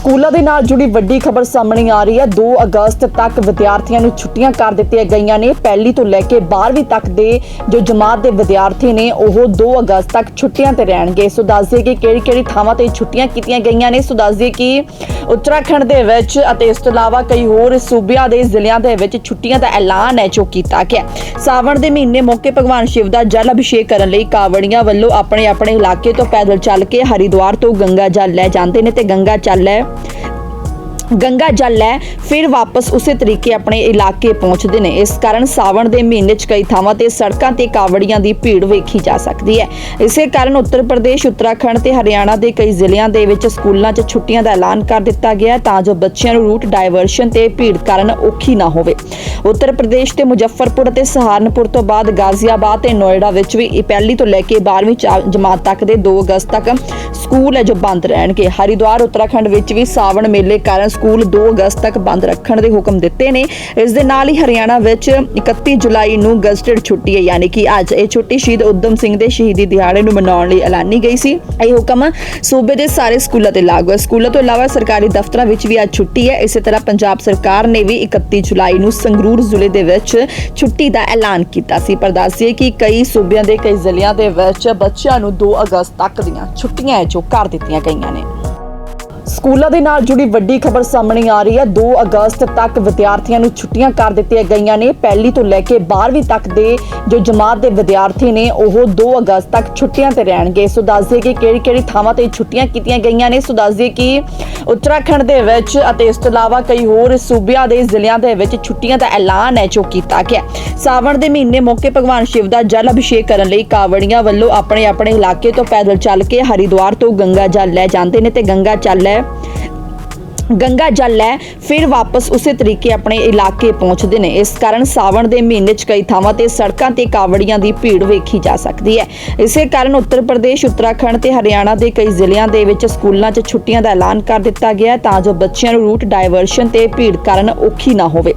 ਸਕੂਲਾਂ ਦੇ ਨਾਲ ਜੁੜੀ ਵੱਡੀ ਖਬਰ ਸਾਹਮਣੇ ਆ ਰਹੀ ਹੈ। 2 ਅਗਸਤ ਤੱਕ ਵਿਦਿਆਰਥੀਆਂ ਨੂੰ ਛੁੱਟੀਆਂ ਕਰ ਦਿੱਤੀਆਂ ਗਈਆਂ ਨੇ। ਪਹਿਲੀ ਤੋਂ ਲੈ ਕੇ 12ਵੀਂ ਤੱਕ ਦੇ ਜੋ ਜਮਾਤ ਦੇ ਵਿਦਿਆਰਥੀ ਨੇ, ਉਹ 2 ਅਗਸਤ ਤੱਕ ਛੁੱਟੀਆਂ ਤੇ ਰਹਿਣਗੇ। ਸੋ ਦੱਸ ਦਈਏ ਕਿ ਕਿਹੜੀ ਕਿਹੜੀ ਥਾਵਾਂ ਤੇ ਛੁੱਟੀਆਂ ਕੀਤੀਆਂ ਗਈਆਂ ਨੇ। ਸੋ ਦੱਸ ਦਈਏ ਕਿ ਉੱਤਰਾਖੰਡ ਦੇ ਵਿੱਚ ਅਤੇ ਇਸ ਤੋਂ ਇਲਾਵਾ ਕਈ ਹੋਰ ਸੂਬਿਆਂ ਦੇ ਜ਼ਿਲ੍ਹਿਆਂ ਦੇ ਵਿੱਚ ਛੁੱਟੀਆਂ ਦਾ ਐਲਾਨ ਹੈ ਜੋ ਕੀਤਾ ਗਿਆ। ਸਾਵਣ ਦੇ ਮਹੀਨੇ ਮੌਕੇ ਭਗਵਾਨ ਸ਼ਿਵ ਦਾ ਜਲ ਅਭਿਸ਼ੇਕ ਕਰਨ ਲਈ ਕਾਵੜੀਆਂ ਵੱਲੋਂ ਆਪਣੇ ਆਪਣੇ ਇਲਾਕੇ ਤੋਂ ਪੈਦਲ ਚੱਲ ਕੇ ਹਰਿਦੁਆਰ ਤੋਂ ਗੰਗਾ ਜਲ ਲੈ ਜਾਂਦੇ ਨੇ ਤੇ ਗੰਗਾ ਜਲ ਹੈ ਗੰਗਾ ਜਲ ਲੈ ਫਿਰ ਵਾਪਸ ਉਸੇ ਤਰੀਕੇ ਆਪਣੇ ਇਲਾਕੇ ਪਹੁੰਚਦੇ ਨੇ। ਇਸ ਕਾਰਨ ਸਾਵਣ ਦੇ ਮਹੀਨੇ 'ਚ ਕਈ ਥਾਵਾਂ ਤੇ ਸੜਕਾਂ ਤੇ ਕਾਵੜੀਆਂ ਦੀ ਭੀੜ ਵੇਖੀ ਜਾ ਸਕਦੀ ਹੈ। ਇਸੇ ਕਾਰਨ ਉੱਤਰ ਪ੍ਰਦੇਸ਼, ਉੱਤਰਾਖੰਡ ਤੇ ਹਰਿਆਣਾ ਦੇ ਕਈ ਜ਼ਿਲ੍ਹਿਆਂ ਦੇ ਵਿੱਚ ਸਕੂਲਾਂ 'ਚ ਛੁੱਟੀਆਂ ਦਾ ਐਲਾਨ ਕਰ ਦਿੱਤਾ ਗਿਆ ਤਾਂ ਜੋ ਬੱਚਿਆਂ ਨੂੰ ਰੂਟ ਡਾਇਵਰਸ਼ਨ ਤੇ ਭੀੜ ਕਾਰਨ ਔਖੀ ਨਾ ਹੋਵੇ। ਉੱਤਰ ਪ੍ਰਦੇਸ਼ ਤੇ ਮੁਜ਼ੱਫਰਪੁਰ ਅਤੇ ਸਹਾਰਨਪੁਰ ਤੋਂ ਬਾਅਦ ਗਾਜ਼ੀਆਬਾਦ ਤੇ ਨੋਇਡਾ ਵਿੱਚ ਵੀ ਪਹਿਲੀ ਤੋਂ ਲੈ ਕੇ 12ਵੀਂ ਚਾ- ਜਮਾਤ ਤੱਕ ਦੇ 2 ਅਗਸਤ ਤੱਕ ਸਕੂਲ ਹੈ ਜੋ ਬੰਦ ਰਹਿਣਗੇ। ਹਰਿਦੁਆਰ ਉੱਤਰਾਖੰਡ ਵਿੱਚ ਵੀ ਸਾਵਣ ਮੇਲੇ ਕਾਰਨ ਸਕੂਲ 2 ਅਗਸਤ ਤੱਕ ਬੰਦ ਰੱਖਣ ਦੇ ਹੁਕਮ ਦਿੱਤੇ ਨੇ। ਇਸ ਦੇ ਨਾਲ ਹੀ ਹਰਿਆਣਾ ਵਿੱਚ 31 ਜੁਲਾਈ ਨੂੰ ਗਜ਼ਟਡ ਛੁੱਟੀ ਹੈ, ਯਾਨੀ ਕਿ ਅੱਜ ਇਹ ਛੁੱਟੀ ਸ਼ਹੀਦ ਉਦਮ ਸਿੰਘ ਦੇ ਸ਼ਹੀਦੀ ਦਿਹਾੜੇ ਨੂੰ ਮਨਾਉਣ ਲਈ ਐਲਾਨੀ ਗਈ ਸੀ। ਇਹ ਹੁਕਮ ਸੂਬੇ ਦੇ ਸਾਰੇ ਸਕੂਲਾਂ ਤੇ ਲਾਗੂ ਹੈ। ਸਕੂਲਾਂ ਤੋਂ ਇਲਾਵਾ ਸਰਕਾਰੀ ਦਫ਼ਤਰਾਂ ਵਿੱਚ ਵੀ ਅੱਜ ਛੁੱਟੀ ਹੈ। ਇਸੇ ਤਰ੍ਹਾਂ ਪੰਜਾਬ ਸਰਕਾਰ ਨੇ ਵੀ 31 ਜੁਲਾਈ ਨੂੰ ਸੰਗਰੂਰ ਜ਼ਿਲ੍ਹੇ ਦੇ ਵਿੱਚ ਛੁੱਟੀ ਦਾ ਐਲਾਨ ਕੀਤਾ ਸੀ। ਪਰ ਦੱਸਿਏ ਕਿ ਕਈ ਸੂਬਿਆਂ ਦੇ, ਕਈ ਜ਼ਿਲ੍ਹਿਆਂ ਦੇ ਵਿੱਚ ਬੱਚਿਆਂ ਨੂੰ 2 ਅਗਸਤ ਤੱਕ ਦੀਆਂ ਛੁੱਟੀਆਂ ਹੈ ਜੋ ਕਰ ਦਿੱਤੀਆਂ ਗਈਆਂ ਨੇ। ਸਕੂਲਾਂ ਦੇ ਨਾਲ ਜੁੜੀ ਵੱਡੀ ਖਬਰ ਸਾਹਮਣੇ ਆ ਰਹੀ ਹੈ। 2 ਅਗਸਤ ਤੱਕ ਵਿਦਿਆਰਥੀਆਂ ਨੂੰ ਛੁੱਟੀਆਂ ਕਰ ਦਿੱਤੀਆਂ ਗਈਆਂ ਨੇ। ਪਹਿਲੀ ਤੋਂ ਲੈ ਕੇ 12ਵੀਂ ਤੱਕ ਦੇ ਜੋ ਜਮਾਤ ਦੇ ਵਿਦਿਆਰਥੀ ਨੇ, ਉਹ 2 ਅਗਸਤ ਤੱਕ ਛੁੱਟੀਆਂ ਤੇ ਰਹਿਣਗੇ। ਸੋ ਦੱਸ ਦਈਏ ਕਿ ਕਿਹੜੀ ਕਿਹੜੀ ਥਾਵਾਂ ਤੇ ਛੁੱਟੀਆਂ ਕੀਤੀਆਂ ਗਈਆਂ ਨੇ। ਸੋ ਦੱਸ ਦਈਏ ਕਿ ਉੱਤਰਾਖੰਡ ਦੇ ਵਿੱਚ ਅਤੇ ਇਸ ਤੋਂ ਇਲਾਵਾ ਕਈ ਹੋਰ ਸੂਬਿਆਂ ਦੇ ਜ਼ਿਲ੍ਹਿਆਂ ਦੇ ਵਿੱਚ ਛੁੱਟੀਆਂ ਦਾ ਐਲਾਨ ਹੈ ਜੋ ਕੀਤਾ ਗਿਆ। ਸਾਵਣ ਦੇ ਮਹੀਨੇ ਮੌਕੇ ਭਗਵਾਨ ਸ਼ਿਵ ਦਾ ਜਲ ਅਭਿਸ਼ੇਕ ਕਰਨ ਲਈ ਕਾਵੜੀਆਂ ਵੱਲੋਂ ਆਪਣੇ ਆਪਣੇ ਇਲਾਕੇ ਤੋਂ ਪੈਦਲ ਚੱਲ ਕੇ ਹਰਿਦੁਆਰ ਤੋਂ ਗੰਗਾ ਜਲ ਲੈ ਜਾਂਦੇ ਨੇ ਤੇ ਗੰਗਾ ਜਲ ਲੈ ਹੈ ਗੰਗਾ ਜਲ ਲੈ ਫਿਰ ਵਾਪਸ ਉਸੇ ਤਰੀਕੇ ਆਪਣੇ ਇਲਾਕੇ ਪਹੁੰਚਦੇ ਨੇ। ਇਸ ਕਾਰਨ ਸਾਵਣ ਦੇ ਮਹੀਨੇ 'ਚ ਕਈ ਥਾਵਾਂ ਤੇ ਸੜਕਾਂ ਤੇ ਕਾਵੜੀਆਂ ਦੀ ਭੀੜ ਵੇਖੀ ਜਾ ਸਕਦੀ ਹੈ। ਇਸੇ ਕਾਰਨ ਉੱਤਰ ਪ੍ਰਦੇਸ਼, ਉੱਤਰਾਖੰਡ ਤੇ ਹਰਿਆਣਾ ਦੇ ਕਈ ਜ਼ਿਲ੍ਹਿਆਂ ਦੇ ਵਿੱਚ ਸਕੂਲਾਂ 'ਚ ਛੁੱਟੀਆਂ ਦਾ ਐਲਾਨ ਕਰ ਦਿੱਤਾ ਗਿਆ ਤਾਂ ਜੋ ਬੱਚਿਆਂ ਨੂੰ ਰੂਟ ਡਾਇਵਰਸ਼ਨ ਤੇ ਭੀੜ ਕਾਰਨ ਔਖੀ ਨਾ ਹੋਵੇ।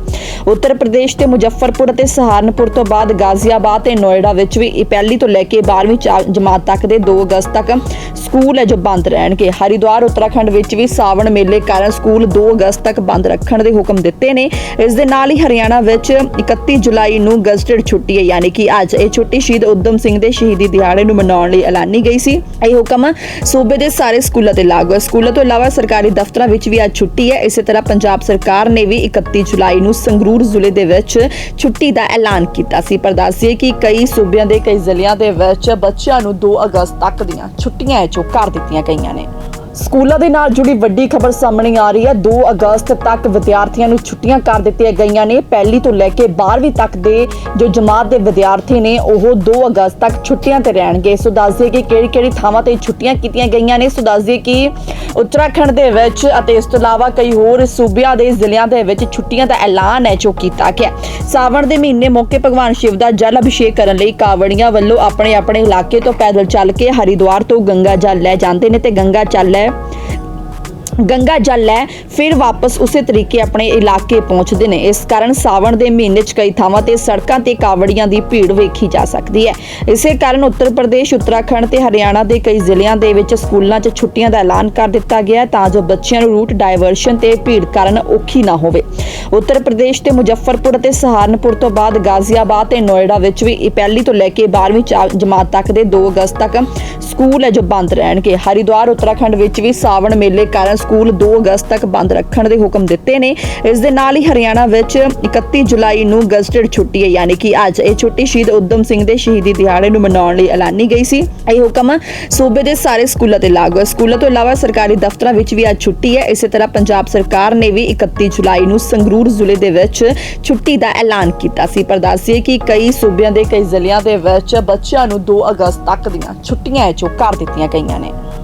ਉੱਤਰ ਪ੍ਰਦੇਸ਼ ਤੇ ਮੁਜ਼ੱਫਰਪੁਰ ਅਤੇ ਸਹਾਰਨਪੁਰ ਤੋਂ ਬਾਅਦ ਗਾਜ਼ੀਆਬਾਦ ਤੇ ਨੋਇਡਾ ਵਿੱਚ ਵੀ ਇਹ ਪਹਿਲੀ ਤੋਂ ਲੈ ਕੇ 12ਵੀਂ ਚਾ- ਜਮਾਤ ਤੱਕ ਦੇ 2 ਅਗਸਤ ਤੱਕ ਸਕੂਲ ਹੈ ਜੋ ਬੰਦ ਰਹਿਣਗੇ। ਹਰਿਦੁਆਰ, ਉੱਤਰਾਖੰਡ ਵਿੱਚ ਵੀ ਸਾਵਣ ਮੇਲੇ ਕਾਰਨ ਸਕੂਲ 2 ਅਗਸਤ ਤੱਕ ਬੰਦ ਰੱਖਣ ਦੇ ਹੁਕਮ ਦਿੱਤੇ ਨੇ। ਇਸ ਦੇ ਨਾਲ ਹੀ ਹਰਿਆਣਾ ਵਿੱਚ 31 ਜੁਲਾਈ ਨੂੰ ਗਜ਼ਟਡ ਛੁੱਟੀ ਹੈ। ਯਾਨੀ ਕਿ ਅੱਜ ਇਹ ਛੁੱਟੀ ਸ਼ਹੀਦ ਉਦਮ ਸਿੰਘ ਦੇ ਸ਼ਹੀਦੀ ਦਿਹਾੜੇ ਨੂੰ ਮਨਾਉਣ ਲਈ ਐਲਾਨੀ ਗਈ ਸੀ। ਇਹ ਹੁਕਮ ਸੂਬੇ ਦੇ ਸਾਰੇ ਸਕੂਲਾਂ ਤੇ ਲਾਗੂ ਹੈ। ਸਕੂਲਾਂ ਤੋਂ ਇਲਾਵਾ ਸਰਕਾਰੀ ਦਫ਼ਤਰਾਂ ਵਿੱਚ ਵੀ ਅੱਜ ਛੁੱਟੀ ਹੈ। ਇਸੇ ਤਰ੍ਹਾਂ ਪੰਜਾਬ ਸਰਕਾਰ ਨੇ ਵੀ 31 ਜੁਲਾਈ ਨੂੰ ਸੰਗਰੂਰ ਜ਼ਿਲ੍ਹੇ ਦੇ ਵਿੱਚ ਛੁੱਟੀ ਦਾ ਐਲਾਨ ਕੀਤਾ ਸੀ। ਪਰ ਦੱਸਿਏ ਕਿ ਕਈ ਸੂਬਿਆਂ ਦੇ, ਕਈ ਜ਼ਿਲ੍ਹਿਆਂ ਦੇ ਵਿੱਚ ਬੱਚਿਆਂ ਨੂੰ 2 ਅਗਸਤ ਤੱਕ ਦੀਆਂ ਛੁੱਟੀਆਂ ਹੈ ਜੋ ਕਰ ਦਿੱਤੀਆਂ ਗਈਆਂ ਨੇ। ਸਕੂਲਾਂ ਦੇ ਨਾਲ ਜੁੜੀ ਵੱਡੀ ਖਬਰ ਸਾਹਮਣੇ ਆ ਰਹੀ ਹੈ। 2 ਅਗਸਤ ਤੱਕ ਵਿਦਿਆਰਥੀਆਂ ਨੂੰ ਛੁੱਟੀਆਂ ਕਰ ਦਿੱਤੀਆਂ ਗਈਆਂ ਨੇ। ਪਹਿਲੀ ਤੋਂ ਲੈ ਕੇ 12ਵੀਂ ਤੱਕ ਦੇ ਜੋ ਜਮਾਤ ਦੇ ਵਿਦਿਆਰਥੀ ਨੇ, ਉਹ 2 ਅਗਸਤ ਤੱਕ ਛੁੱਟੀਆਂ ਤੇ ਰਹਿਣਗੇ। ਸੋ ਦੱਸ ਦਈਏ ਕਿ ਕਿਹੜੀ ਕਿਹੜੀ ਥਾਵਾਂ ਤੇ ਛੁੱਟੀਆਂ ਕੀਤੀਆਂ ਗਈਆਂ ਨੇ। ਸੋ ਦੱਸ ਦਈਏ ਕਿ ਉੱਤਰਾਖੰਡ ਦੇ ਵਿੱਚ ਅਤੇ ਇਸ ਤੋਂ ਇਲਾਵਾ ਕਈ ਹੋਰ ਸੂਬਿਆਂ ਦੇ ਜ਼ਿਲ੍ਹਿਆਂ ਦੇ ਵਿੱਚ ਛੁੱਟੀਆਂ ਦਾ ਐਲਾਨ ਹੈ, ਜੋ ਕੀਤਾ ਗਿਆ ਸਾਵਣ ਦੇ ਮਹੀਨੇ ਮੌਕੇ ਭਗਵਾਨ ਸ਼ਿਵ ਦਾ ਜਲ ਅਭਿਸ਼ੇਕ ਕਰਨ ਲਈ ਕਾਵੜੀਆਂ ਵੱਲੋਂ ਆਪਣੇ ਆਪਣੇ ਇਲਾਕੇ ਤੋਂ ਪੈਦਲ ਚੱਲ ਕੇ ਹਰਿਦੁਆਰ ਤੋਂ ਗੰਗਾ ਜਲ ਲੈ ਜਾਂਦੇ ਨੇ ਤੇ ਗੰਗਾ ਜਲ ਹੈ ਗੰਗਾ ਜਲ ਲੈ ਫਿਰ ਵਾਪਸ ਉਸੇ ਤਰੀਕੇ ਆਪਣੇ ਇਲਾਕੇ ਪਹੁੰਚਦੇ ਨੇ। ਇਸ ਕਾਰਨ ਸਾਵਣ ਦੇ ਮਹੀਨੇ 'ਚ ਕਈ ਥਾਵਾਂ ਤੇ ਸੜਕਾਂ ਤੇ ਕਾਵੜੀਆਂ ਦੀ ਭੀੜ ਵੇਖੀ ਜਾ ਸਕਦੀ ਹੈ। ਇਸੇ ਕਾਰਨ ਉੱਤਰ ਪ੍ਰਦੇਸ਼, ਉੱਤਰਾਖੰਡ ਤੇ ਹਰਿਆਣਾ ਦੇ ਕਈ ਜ਼ਿਲ੍ਹਿਆਂ ਦੇ ਵਿੱਚ ਸਕੂਲਾਂ 'ਚ ਛੁੱਟੀਆਂ ਦਾ ਐਲਾਨ ਕਰ ਦਿੱਤਾ ਗਿਆ ਤਾਂ ਜੋ ਬੱਚਿਆਂ ਨੂੰ ਰੂਟ ਡਾਇਵਰਸ਼ਨ ਤੇ ਭੀੜ ਕਾਰਨ ਔਖੀ ਨਾ ਹੋਵੇ। ਉੱਤਰ ਪ੍ਰਦੇਸ਼ ਤੇ ਮੁਜ਼ੱਫਰਪੁਰ ਅਤੇ ਸਹਾਰਨਪੁਰ ਤੋਂ ਬਾਅਦ ਗਾਜ਼ੀਆਬਾਦ ਤੇ ਨੋਇਡਾ ਵਿੱਚ ਵੀ ਇਹ ਪਹਿਲੀ ਤੋਂ ਲੈ ਕੇ 12ਵੀਂ ਚਾ- ਜਮਾਤ ਤੱਕ ਦੇ 2 ਅਗਸਤ ਤੱਕ ਸਕੂਲ ਹੈ ਜੋ ਬੰਦ ਰਹਿਣਗੇ। ਹਰਿਦੁਆਰ, ਉੱਤਰਾਖੰਡ ਵਿੱਚ ਵੀ ਸਾਵਣ ਮੇਲੇ ਕਾਰਨ ਸਕੂਲ 2 ਅਗਸਤ ਤੱਕ ਬੰਦ ਰੱਖਣ ਦੇ ਹੁਕਮ ਦਿੱਤੇ ਨੇ। ਇਸ ਦੇ ਨਾਲ ਹੀ ਹਰਿਆਣਾ ਵਿੱਚ 31 ਜੁਲਾਈ ਨੂੰ ਗਜ਼ਟਡ ਛੁੱਟੀ ਹੈ। ਯਾਨੀ ਕਿ ਅੱਜ ਇਹ ਛੁੱਟੀ ਸ਼ਹੀਦ ਉਦਮ ਸਿੰਘ ਦੇ ਸ਼ਹੀਦੀ ਦਿਹਾੜੇ ਨੂੰ ਮਨਾਉਣ ਲਈ ਐਲਾਨੀ ਗਈ ਸੀ। ਇਹ ਹੁਕਮ ਸੂਬੇ ਦੇ ਸਾਰੇ ਸਕੂਲਾਂ ਤੇ ਲਾਗੂ ਹੈ। ਸਕੂਲਾਂ ਤੋਂ ਇਲਾਵਾ ਸਰਕਾਰੀ ਦਫ਼ਤਰਾਂ ਵਿੱਚ ਵੀ ਅੱਜ ਛੁੱਟੀ ਹੈ। ਇਸੇ ਤਰ੍ਹਾਂ ਪੰਜਾਬ ਸਰਕਾਰ ਨੇ ਵੀ 31 ਜੁਲਾਈ ਨੂੰ ਸੰਗਰੂਰ ਜ਼ਿਲ੍ਹੇ ਦੇ ਵਿੱਚ ਛੁੱਟੀ ਦਾ ਐਲਾਨ ਕੀਤਾ ਸੀ। ਪਰ ਦੱਸਿਏ ਕਿ ਕਈ ਸੂਬਿਆਂ ਦੇ, ਕਈ ਜ਼ਿਲ੍ਹਿਆਂ ਦੇ ਵਿੱਚ ਬੱਚਿਆਂ ਨੂੰ 2 ਅਗਸਤ ਤੱਕ ਦੀਆਂ ਛੁੱਟੀਆਂ ਹੈ ਜੋ ਕਰ ਦਿੱਤੀਆਂ ਗਈਆਂ ਨੇ।